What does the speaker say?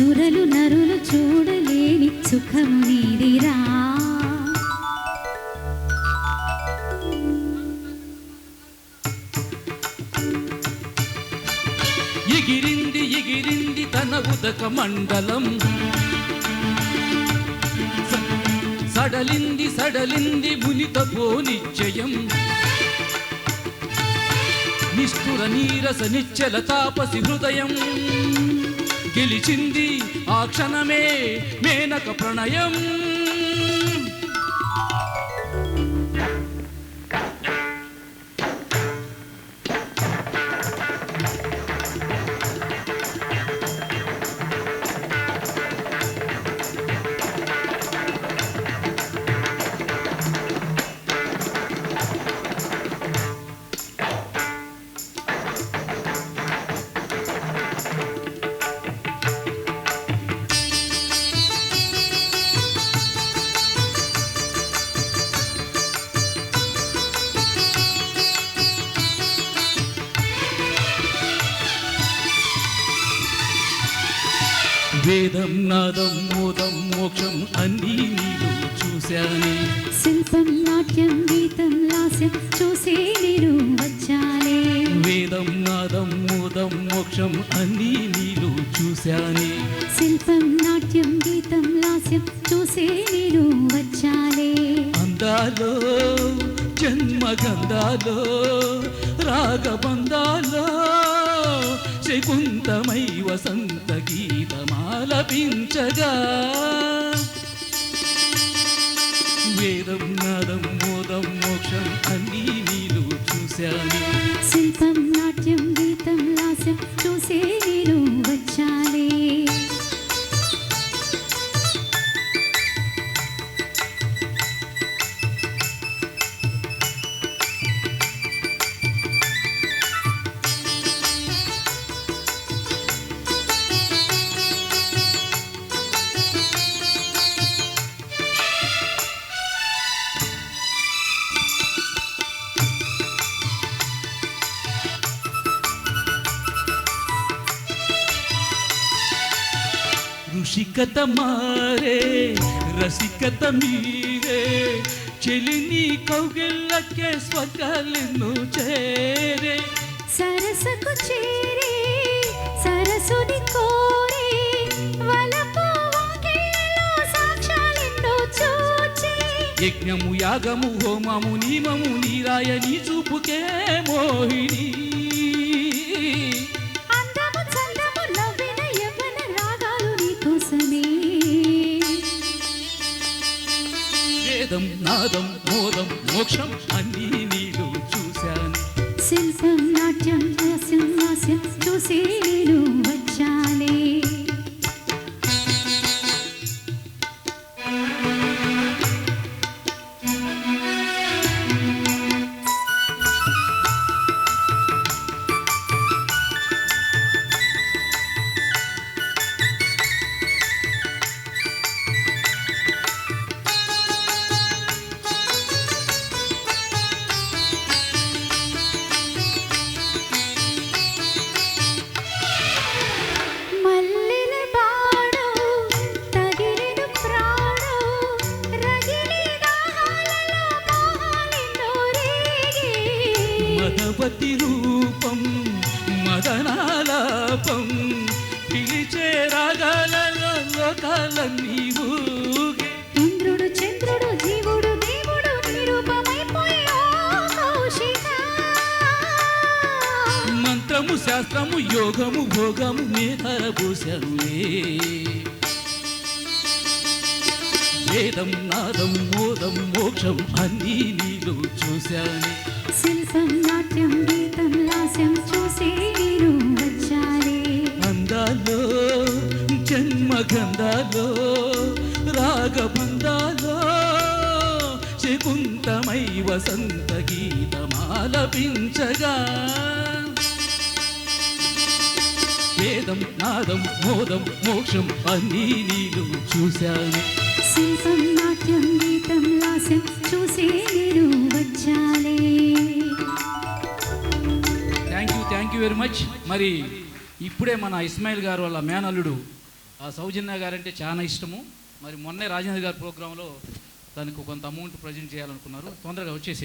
సురలు నరులు చూడలేని సుఖము నీదిరా. ఎగిరింది ఎగిరింది తన ఉదక మండలం. స- సడలింది సడలింది మునితపో నిశ్చయం నిష్ఠుర నీరస నిశ్చల తాపసి హృదయం. గెలిచింది ఆ క్షణమే మేనక ప్రణయం. వేదం నాదం మోదం మోక్షం అన్నీ నీలో చూశానే. శిల్పం నాట్యం గీతం లాస్యం చూసే నేను వచ్చాలే వేదం నాదం మోదం మోక్షం అన్నీ నీలో చూశానే. శిల్పం నాట్యం గీతం లాస్యం చూసే నేను వచ్చాలే అందాలో జన్మగంధాలో రాగబంధాలో శకుంతమై వసంత గీతమాలపించగా వేదం నాదం మోదం మోక్షం అన్నీ నీలో చూశాను. శిల్పం నాట్యం గీతం లాస్యం చూసే ఋషికత మారే రసికత మీరే చెలిని కౌగిళ్ళకే స్వకాలను చేరే. సరసకు చేరే సరసుని కోరే యజ్ఞము యాగము హోమము నీమము నీరాయ నీ చూపుకే మోహిని. వేదం నాదం మోదం మోక్షం అన్నీ నీలో చూశాను. శిల్పం నాట్యం హాస్యం హాస్యం చూసి నేను మదవతి రూపం మదనాలాపం. పిలిచే రాగాలలో లోకాలన్నీ ఊగే. ఇంద్రుడు చంద్రుడు జీవుడు దేవుడు మంత్రము శాస్త్రము యోగము భోగము మేధర భూషణులే వేదం నాదం మోదం మోక్షం అన్నీ నీలో చూశాను. శిల్పం నాట్యం గీతం లాస్యం చూసే నేను వచ్చాలే అందాలో జన్మ గంధాలో రాగబంధాలో శకుంతమై వసంత గీతమాలపించగా వేదం నాదం మోదం మోక్షం అన్నీ నీలో చూశాను. శిల్పం నాట్యం గీతం లాస్యం చూసే నేను వచ్చాలే. Thank you thank you very much మరి ఇప్పుడే మన ఇస్మాయిల్ గారు వాళ్ళ మేనల్లుడు ఆ సౌజన్య గారంటే చాలా ఇష్టము. మరి మొన్నే రాజేంద్ర గారి ప్రోగ్రాంలో తనకు కొంత అమౌంట్ ప్రజెంట్ చేయాలనుకున్నారు. తొందరగా వచ్చేసి